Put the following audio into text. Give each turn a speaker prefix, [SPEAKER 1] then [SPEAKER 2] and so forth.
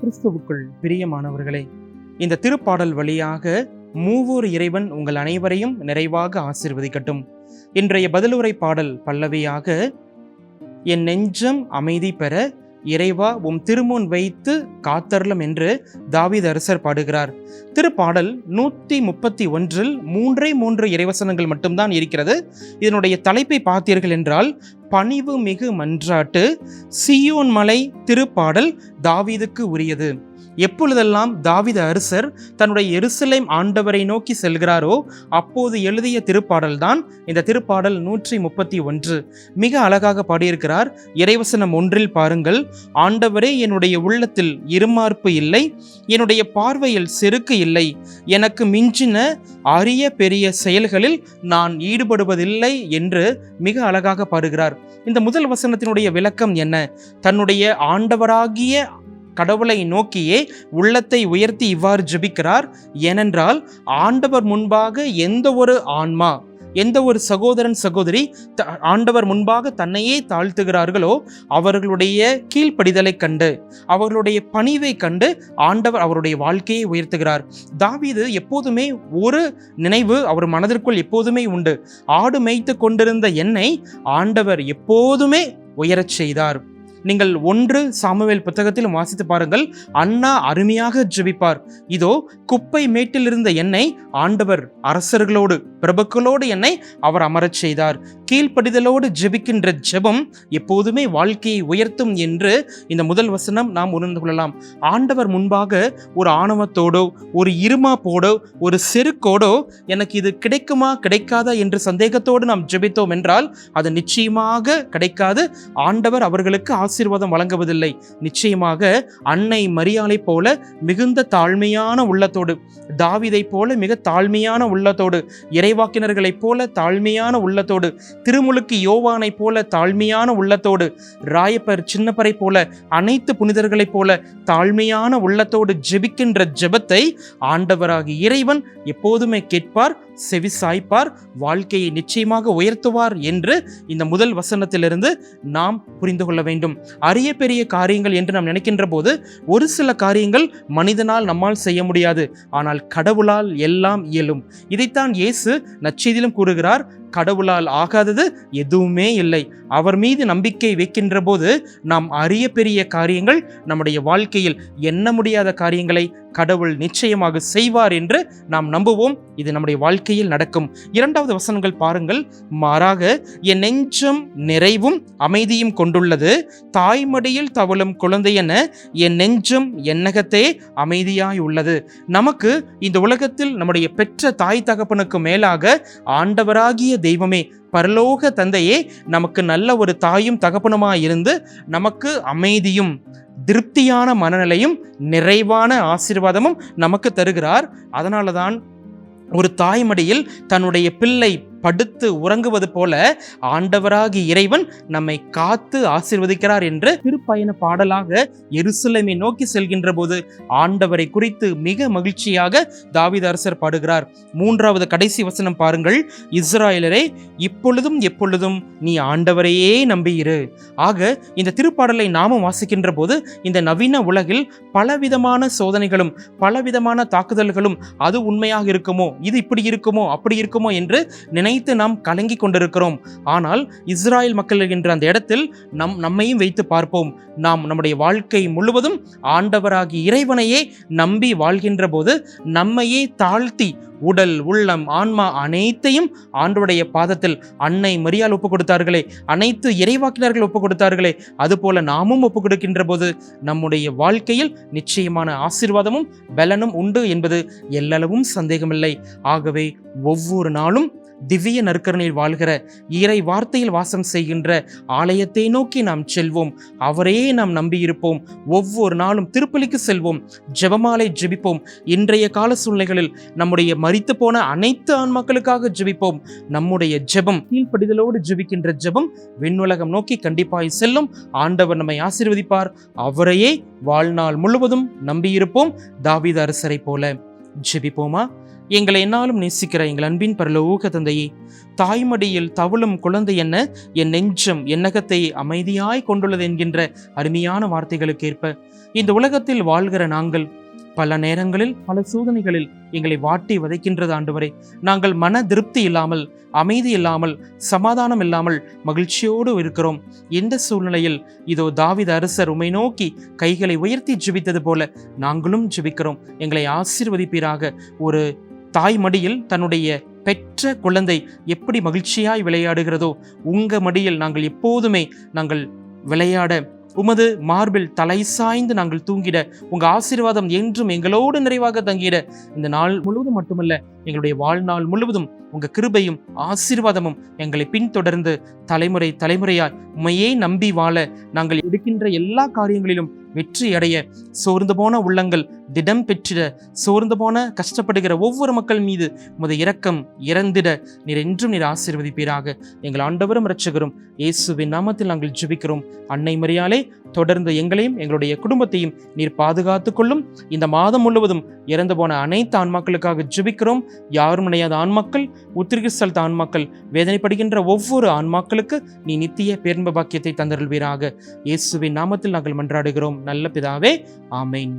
[SPEAKER 1] கிறிஸ்துவுக்குள் பிரியமானவர்களே இந்த திருப்பாடல் வழியாக மூவூர் இறைவன் உங்கள் அனைவரையும் நிறைவாக ஆசிர்வதிக்கட்டும். இன்றைய பதிலுரை பாடல் பல்லவியாக என் நெஞ்சம் அமைதி பெற இறைவா உம் திருமுன் வைத்து காத்தருளும் என்று தாவீது அரசர் பாடுகிறார். திருப்பாடல் நூற்றி முப்பத்தி ஒன்றில் மூன்றே மூன்று இறைவசனங்கள் மட்டும்தான் இருக்கிறது. இதனுடைய தலைப்பை பார்த்தீர்கள் என்றால் பணிவு மிகு மன்றாட்டு சியோன் மலை திருப்பாடல் தாவீதுக்கு உரியது. எப்பொழுதெல்லாம் தாவித அரசர் தன்னுடைய எருசலேம் ஆண்டவரை நோக்கி செல்கிறாரோ அப்போது எழுதிய திருப்பாடல் தான் இந்த திருப்பாடல் நூற்றி முப்பத்தி ஒன்று. மிக அழகாக பாடியிருக்கிறார் இறைவசனம் ஒன்றில் பாருங்கள் ஆண்டவரே என்னுடைய உள்ளத்தில் இருமார்ப்பு இல்லை என்னுடைய பார்வையில் செருக்கு இல்லை எனக்கு மிஞ்சின அரிய பெரிய செயல்களில் நான் ஈடுபடுவதில்லை என்று மிக அழகாக பாடுகிறார். இந்த முதல் வசனத்தினுடைய விளக்கம் என்ன? தன்னுடைய ஆண்டவராகிய கடவுளை நோக்கியே உள்ளத்தை உயர்த்தி இவ்வாறு ஜெபிக்கிறார் ஏனென்றால் ஆண்டவர் முன்பாக எந்த ஒரு ஆன்மா எந்த ஒரு சகோதரன் சகோதரி த- ஆண்டவர் முன்பாக தன்னையே தாழ்த்துகிறார்களோ அவர்களுடைய கீழ்ப்படிதலை கண்டு அவர்களுடைய பணிவை கண்டு ஆண்டவர் அவருடைய வாழ்க்கையை உயர்த்துகிறார். தாவீது எப்போதுமே ஒரு நினைவு அவர் மனதிற்குள் எப்போதுமே உண்டு. ஆடு மேய்த்து கொண்டிருந்த என்னை ஆண்டவர் எப்போதுமே உயரச் செய்தார். நீங்கள் ஒன்று சாமுவேல் புத்தகத்திலும் வாசித்து பாருங்கள். அண்ணா அருமையாக ஜெபிப்பார். இதோ குப்பை மேட்டில் இருந்த என்னை ஆண்டவர் அரசர்களோடு பிரபுக்களோடு என்னை அவர் அமரச் செய்தார். கீழ்ப்படிதலோடு ஜெபிக்கின்ற ஜெபம் எப்போதுமே வாழ்க்கையை உயர்த்தும் என்று இந்த முதல் வசனம் நாம் உணர்ந்து கொள்ளலாம். ஆண்டவர் முன்பாக ஒரு ஆணவத்தோடோ ஒரு இருமாப்போடோ ஒரு செருக்கோடோ எனக்கு இது கிடைக்குமா கிடைக்காதா என்று சந்தேகத்தோடு நாம் ஜெபித்தோம் என்றால் அது நிச்சயமாக கிடைக்காது. ஆண்டவர் அவர்களுக்கு ஆசீர்வாதம் வழங்குவதில்லை. நிச்சயமாக அன்னை மரியாதை போல மிகுந்த தாழ்மையான உள்ளத்தோடு தாவிதை போல மிக தாழ்மையான உள்ளத்தோடு இறைவாக்கினர்களைப் போல தாழ்மையான உள்ளத்தோடு திருமுழுக்கு யோவானை போல தாழ்மையான உள்ளத்தோடு ராயப்பர் சின்னப்பரை போல அனைத்து புனிதர்களைப் போல தாழ்மையான உள்ளத்தோடு ஜெபிக்கின்ற ஜெபத்தை ஆண்டவராகி இறைவன் எப்போதுமே கேட்பார். செவி சாய்ப்பார் வாழ்க்கையை நிச்சயமாக உயர்த்துவார் என்று இந்த முதல் வசனத்திலிருந்து நாம் புரிந்து கொள்ள வேண்டும். அரிய பெரிய காரியங்கள் என்று நாம் நினைக்கின்ற போது ஒரு சில காரியங்கள் மனிதனால் நம்மால் செய்ய முடியாது. ஆனால் கடவுளால் எல்லாம் இயலும். இதைத்தான் இயேசு நச்செய்திலும் கூறுகிறார் கடவுளால் ஆகாதது எதுவுமே இல்லை. அவர் மீது நம்பிக்கை வைக்கின்ற போது நாம் அரிய பெரிய காரியங்கள் நம்முடைய வாழ்க்கையில் எண்ண முடியாத காரியங்களை கடவுள் நிச்சயமாக செய்வார் என்று நாம் நம்புவோம். இது நம்முடைய வாழ்க்கையில் நடக்கும். இரண்டாவது வசனங்கள் பாருங்கள். மாறாக என் நெஞ்சம் நிறைவும் அமைதியும் கொண்டுள்ளது. தாய்மடியில் தவழும் என என் நெஞ்சம் எண்ணகத்தே அமைதியாய் உள்ளது. நமக்கு இந்த உலகத்தில் நம்முடைய பெற்ற தாய் தகப்பனுக்கு மேலாக ஆண்டவராகிய தெய்வமே பரலோக தந்தையே நமக்கு நல்ல ஒரு தாயும் தகப்பனுமாய் இருந்து நமக்கு அமைதியும் திருப்தியான மனநிலையும் நிறைவான ஆசீர்வாதமும் நமக்கு தருகிறார். அதனால தான் ஒரு தாய்மடியில் தன்னுடைய பிள்ளை படுத்து உறங்குவது போல ஆண்டவராகி இறைவன் நம்மை காத்து ஆசீர்வதிக்கிறார் என்று திருப்பயண பாடலாக எருசலேமை நோக்கி செல்கின்ற போது ஆண்டவரை குறித்து மிக மகிழ்ச்சியாக தாவிதரசர் அரசர் பாடுகிறார். மூன்றாவது கடைசி வசனம் பாருங்கள். இஸ்ராயலரே இப்பொழுதும் எப்பொழுதும் நீ ஆண்டவரையே நம்பியிரு. ஆக இந்த திருப்பாடலை நாமும் வாசிக்கின்ற போது இந்த நவீன உலகில் பலவிதமான சோதனைகளும் பலவிதமான தாக்குதல்களும் அது உண்மையாக இருக்குமோ இது இப்படி இருக்குமோ அப்படி இருக்குமோ என்று நினைத்து நாம் கலங்கி கொண்டிருக்கிறோம். ஆனால் இஸ்ராயல் மக்கள் என்கின்ற அந்த இடத்தில் நம் நம்மையும் வைத்து பார்ப்போம். நாம் நம்முடைய வாழ்க்கை முழுவதும் ஆண்டவராகி இறைவனையே நம்பி வாழ்கின்ற போது நம்மையே தாழ்த்தி உடல் உள்ளம் ஆன்மா அனைத்தையும் ஆண்டோடைய பாதத்தில் அன்னை மரியால் ஒப்பு கொடுத்தார்களே அனைத்து இறைவாக்கினர்கள் ஒப்பு கொடுத்தார்களே அதுபோல நாமும் ஒப்பு கொடுக்கின்ற போது நம்முடைய வாழ்க்கையில் நிச்சயமான ஆசீர்வாதமும் பலனும் உண்டு என்பது எல்லளவும் சந்தேகமில்லை. ஆகவே ஒவ்வொரு நாளும் திவ்ய நற்கரணில் வாழ்கிற இறை வார்த்தையில் வாசம் செய்கின்ற ஆலயத்தை நோக்கி நாம் செல்வோம். அவரையே நாம் நம்பியிருப்போம். ஒவ்வொரு நாளும் திருப்பலிக்கு செல்வோம். ஜெபமாலை ஜெபிப்போம். இன்றைய கால சூழ்நிலைகளில் நம்முடைய மறித்து போன அனைத்து ஆன்மாக்களுக்காக ஜெபிப்போம். நம்முடைய ஜெபம் கீழ்ப்படிதலோடு ஜெபிக்கின்ற ஜெபம் விண்ணுலகம் நோக்கி கண்டிப்பாய் செல்லும். ஆண்டவர் நம்மை ஆசீர்வதிப்பார். அவரையே வாழ்நாள் முழுவதும் நம்பியிருப்போம். தாவித அரசரை போல ஜெபிப்போமா? எங்களை என்னாலும் நேசிக்கிற எங்கள் அன்பின் பரலோக தந்தையே தாய்மடியில் தவளும் குழந்தை என்ன? என் நெஞ்சம் எண்ணகத்தை அமைதியாய் கொண்டுள்ளது என்கின்ற அருமையான வார்த்தைகளுக்கு ஏற்ப இந்த உலகத்தில் வாழ்கிற நாங்கள் பல நேரங்களில் பல சோதனைகளில் எங்களை வாட்டி வதைக்கின்றது ஆண்டவரே. நாங்கள் மன திருப்தி இல்லாமல் அமைதி இல்லாமல் சமாதானம் இல்லாமல் மகிழ்ச்சியோடு இருக்கிறோம். எந்த சூழ்நிலையில் இதோ தாவித அரசர் உமை நோக்கி கைகளை உயர்த்தி ஜெபித்தது போல நாங்களும் ஜிபிக்கிறோம். எங்களை ஆசீர்வதிப்பீராக. ஒரு தாய் மடியில் தன்னுடைய பெற்ற குழந்தை எப்படி மகிழ்ச்சியாய் விளையாடுகிறதோ உங்க மடியில் நாங்கள் எப்போதுமே நாங்கள் விளையாட உமது மார்பில் தலை சாய்ந்து நாங்கள் தூங்கிட உங்க ஆசீர்வாதம் என்றும் எங்களோடு நிறைவாக தங்கிட இந்த நாள் முழுவதும் மட்டுமல்ல எங்களுடைய வாழ்நாள் முழுவதும் உங்க கிருபையும் ஆசீர்வாதமும் எங்களை பின்தொடர்ந்து தலைமுறை தலைமுறையாய் உண்மையே நம்பி வாழ நாங்கள் எடுக்கின்ற எல்லா காரியங்களிலும் வெற்றி அடைய சோர்ந்து போன உள்ளங்கள் திடம் பெற்றிட சோர்ந்து போன கஷ்டப்படுகிற ஒவ்வொரு மக்கள் மீது உமது இரக்கம் இறந்திட நீர் என்றும் நீர் ஆசீர்வதிப்பீராக. எங்கள் ஆண்டவரும் இரட்சகரும் இயேசுவின் நாமத்தில் நாங்கள் ஜுபிக்கிறோம். அன்னை மரியாலே தொடர்ந்து எங்களையும் எங்களுடைய குடும்பத்தையும் நீர் பாதுகாத்துக்கொள்ளும் இந்த மாதம் முழுவதும் இறந்து போன அனைத்து ஆன்மாக்களுக்காக ஜுபிக்கிறோம். யாரும் நினையாத ஆன்மாக்கள் உத்திரிகிஸ்தல் ஆன்மாக்கள் வேதனைப்படுகின்ற ஒவ்வொரு ஆன்மாக்களுக்கு நீ நித்திய பேர்ம்ப பாக்கியத்தை தந்தருள்வீராக. இயேசுவின் நாமத்தில் நாங்கள் மன்றாடுகிறோம். நல்ல பிதாவே ஆமென்.